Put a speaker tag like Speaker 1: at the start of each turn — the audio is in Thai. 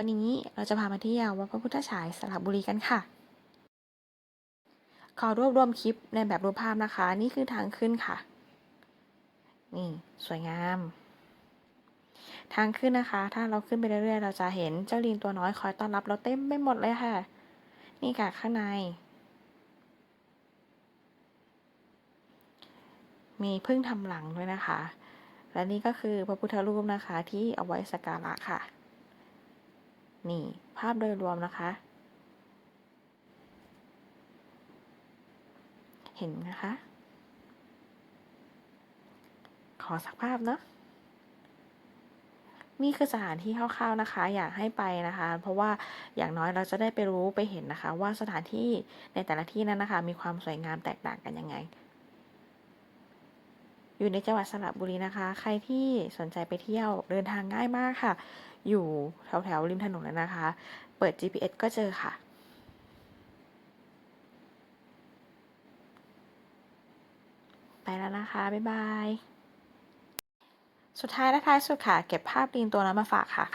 Speaker 1: วันนี้เราจะพามาเที่ยววัดพระพุทธฉายสระบุรีกันค่ะ ขอรวบรวมคลิปในแบบรูปภาพนะคะ นี่คือทางขึ้นค่ะ นี่สวยงาม ทางขึ้นนะคะ ถ้าเราขึ้นไปเรื่อยๆ เราจะเห็นเจ้าลิงตัวน้อยคอยต้อนรับเราเต็มไปหมดเลยค่ะ นี่ค่ะข้างใน มีพึ่งทำหลังด้วยนะคะ และนี่ก็คือพระพุทธรูปนะคะที่เอาไว้สักการะค่ะ นี่ภาพโดยรวมนะคะ เห็นนะคะ ขอสักภาพเนาะนี่คือสถานที่คร่าวๆนะคะ อยากให้ไปนะคะ เพราะว่าอย่างน้อยเราจะได้ไปรู้ไปเห็นนะคะ ว่าสถานที่ในแต่ละที่นั้นนะคะ มีความสวยงามแตกต่างกันยังไง อยู่ในจังหวัดสระบุรีนะคะ ใครที่สนใจไปเที่ยวเดินทางง่ายมากค่ะ อยู่แถวๆริมถนนแล้วนะคะ เปิด GPS ก็เจอค่ะ ไปแล้วนะคะ บ๊ายบาย สุดท้ายและท้ายสุดค่ะ เก็บภาพลิงตัวนั้นมาฝากค่ะ